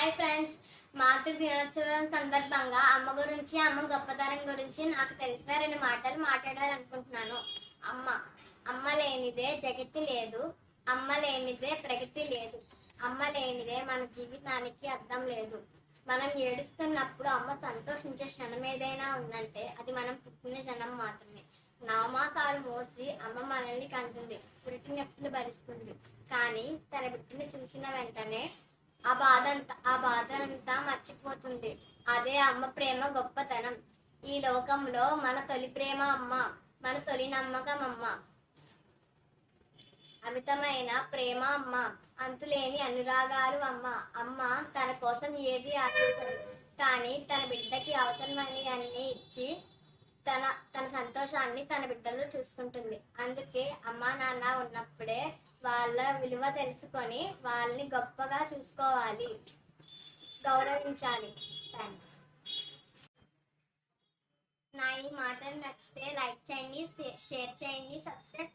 Hi friends. మాతృ దినోత్సవం సందర్భంగా అమ్మ గురించి అమ్మ గొప్పతనం గురించి నాకు తెలిసిన రెండు మాటలు మాట్లాడాలనుకుంటున్నాను. అమ్మ అమ్మ లేనిదే జగతి లేదు. అమ్మ లేనిదే ప్రగతి లేదు. అమ్మ లేనిదే మన జీవితానికి అర్థం లేదు. మనం ఏడుస్తున్నప్పుడు అమ్మ సంతోషించే క్షణం ఏదైనా ఉందంటే అది మనం పుట్టిన జనం మాత్రమే. నవమాసాలు మోసి అమ్మ మనల్ని కంటుంది పురిటి నొప్పులు భరిస్తుంది. కానీ తన బిడ్డను చూసిన వెంటనే ఆ బాధ అంతా ఆ బాధ అంతా మర్చిపోతుంది. అదే అమ్మ ప్రేమ గొప్పతనం. ఈ లోకంలో మన తొలి ప్రేమ అమ్మ మన తొలి నమ్మకం అమ్మ. అమితమైన ప్రేమ అమ్మ అంతులేని అనురాగాలు అమ్మ. అమ్మ తన కోసం ఏది ఆశించదు. కానీ తన బిడ్డకి అవసరమని అన్ని ఇచ్చి తన తన సంతోషాన్ని తన బిడ్డలో చూసుకుంటుంది. అందుకే అమ్మా నాన్న ఉన్నప్పుడే వాళ్ళ విలువ తెలుసుకొని వాళ్ళని గొప్పగా చూసుకోవాలి. గౌరవించాలి. థ్యాంక్స్ నా ఈ మాటలు నచ్చితే లైక్ చేయండి షేర్ చేయండి సబ్స్క్రైబ్